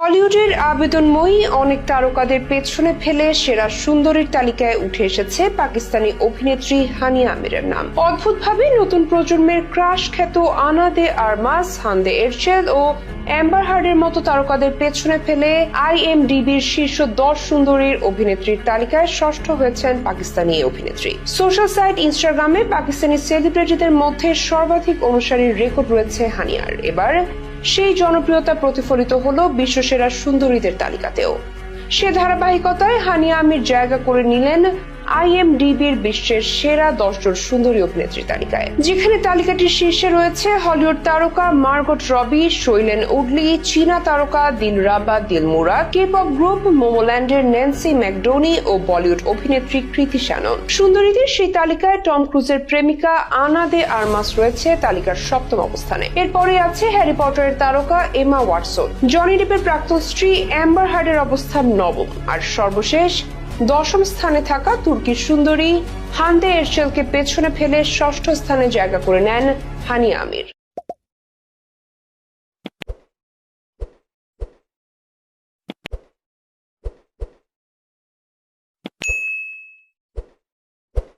হলিউডের আবেদনময়ী অনেক তারকাদের পেছনে ফেলে সেরা সুন্দরীর তালিকায় উঠে এসেছে পাকিস্তানি অভিনেত্রী হানিয়া আমিরের নাম। অদ্ভুতভাবে নতুন প্রজন্মের ক্রাশ খ্যাত আনা দে আরমাস, হান্দে এরশেদ ও অ্যাম্বার হার্ডের মতো তারকাদের পেছনে ফেলে আইএমডিবির শীর্ষ দশ সুন্দরীর অভিনেত্রীর তালিকায় ষষ্ঠ হয়েছেন পাকিস্তানি অভিনেত্রী। সোশ্যাল সাইট ইনস্টাগ্রামে পাকিস্তানি সেলিব্রিটিদের মধ্যে সর্বাধিক অনুসারীর রেকর্ড রয়েছে হানিয়ার। এবার সেই জনপ্রিয়তা প্রতিফলিত হলো বিশ্বসেরা সুন্দরীদের তালিকাতেও। সে ধারাবাহিকতায় হানিয়া আমির জায়গা করে নিলেন আইএমডিবির বিশ্বের সেরা দশজন সুন্দরী অভিনেত্রী তালিকায়। যেখানে তালিকাটির শীর্ষে রয়েছে হলিউড তারকা মার্গট রবি, শৈলেন উডলি, চীনা তারকা Dilraba Dilmurat K pop group মোমোল্যান্ডের Nancy McDonie ও বলিউড অভিনেত্রী কৃতি শ্যানন। সুন্দরীদের সেই তালিকায় টম ক্রুজের প্রেমিকা আনা দে আরমাস রয়েছে তালিকার সপ্তম অবস্থানে। এরপরে আছে হ্যারি পটারের তারকা এমা ওয়াটসন। জনি ডিপের প্রাক্তন স্ত্রী অ্যাম্বার হার্ডের অবস্থান নবম। আর সর্বশেষ দশম স্থানে থাকা তুর্কির সুন্দরী হান্দে এরশেলকে পেছনে ফেলে ষষ্ঠ স্থানে জায়গা করে নেন হানি আমির।